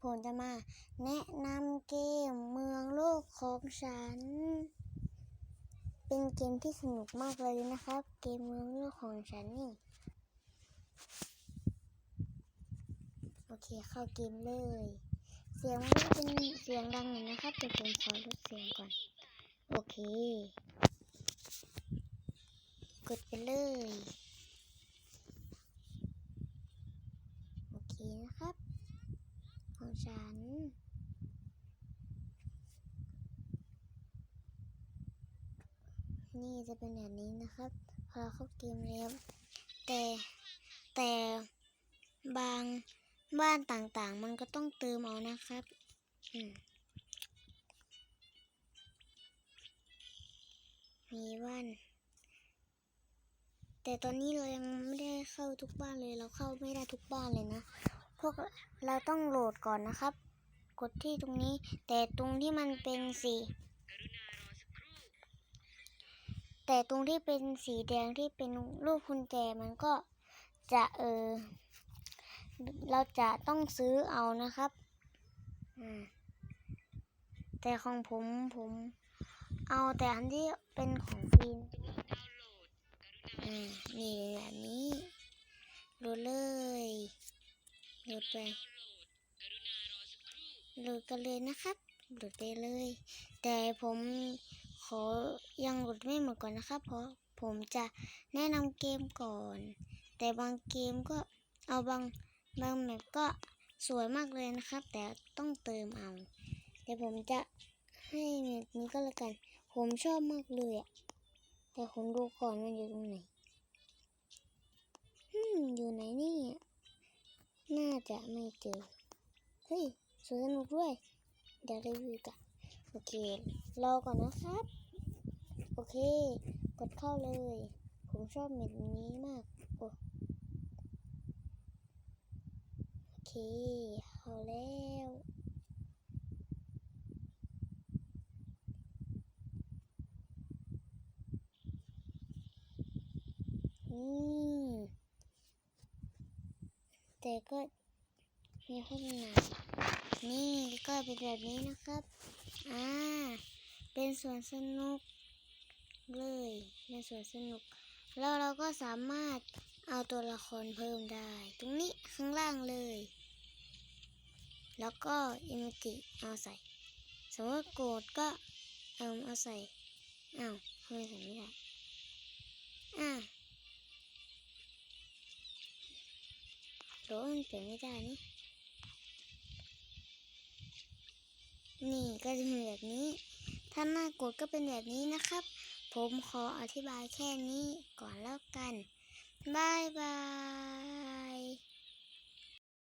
ผมจะมาแนะนำเกมเมืองโลกของฉัน เป็นเกมที่สนุกมากเลยนะครับ เกมเมืองโลกของฉันนี่ โอเคเข้าเกมเลย เสียงมันเป็นเสียงดังหน่อยนะครับเดี๋ยวผมขอลดเสียงก่อน โอเค กดไปเลย โอเคนะครับ ของ ฉัน นี่จะเป็นแบบนี้นะครับ พอเราเข้าเกมแล้ว แต่แต่บางบ้านต่างๆ มันก็ต้องเติมเอานะครับ อืมมีบ้าน แต่ตอนนี้เรายังไม่ได้เข้าทุกบ้านเลย เราเข้าไม่ได้ทุกบ้านเลยนะ วกเราต้องโหลดก่อนนะครับ กดที่ตรงนี้ แต่ตรงที่มันเป็นสีแต่ตรงที่เป็นสีแดงที่เป็นรูปคุณแจมันก็จะเออเราจะต้องซื้อเอานะครับ แต่ของผมผมเอาแต่อันที่เป็นของฟรีอ่านี่ ดไปโหลดกันเลยนะครับโหลดไปเลย แต่ผมขอยังโหลดไม่หมดก่อนนะครับ เพราะผมจะแนะนำเกมก่อน แต่บางเกมก็เอาบางบางแมปก็สวยมากเลยนะครับ แต่ต้องเติมเอา แต่ผมจะให้แมปนี้ก็แล้วกัน ผมชอบมากเลยอะแต่ผมดูก่อนมันอยู่ตรงไหน จะไม่เจอ เฮ้ยสวนสนุกด้วย เดี๋ยวรีวิวกันโอเค รอก่อนนะครับ โอเค กดเข้าเลย ผมชอบเม็ดนี้มาก โอ้โอเคเข้าแล้วนี่แต่ก็ มีโฆษณานี่ก็เป็นแบบนี้นะครับ อ่า เป็นสวนสนุกเลยเป็นสวนสนุก แล้วเราก็สามารถเอาตัวละครเพิ่มได้ ตรงนี้ข้างล่างเลย แล้วก็อิมติเอาใส่ สมมติโกรธก็เอาเอาใส่อ้าวทำไมใส่ไม่ได้อ่าโดนมันเปลี่ยนไม่ได้นี่ นี่ก็จะเป็นแบบนี้ ถ้าหน้ากดก็เป็นแบบนี้นะครับ ผมขออธิบายแค่นี้ก่อนแล้วกันบายบาย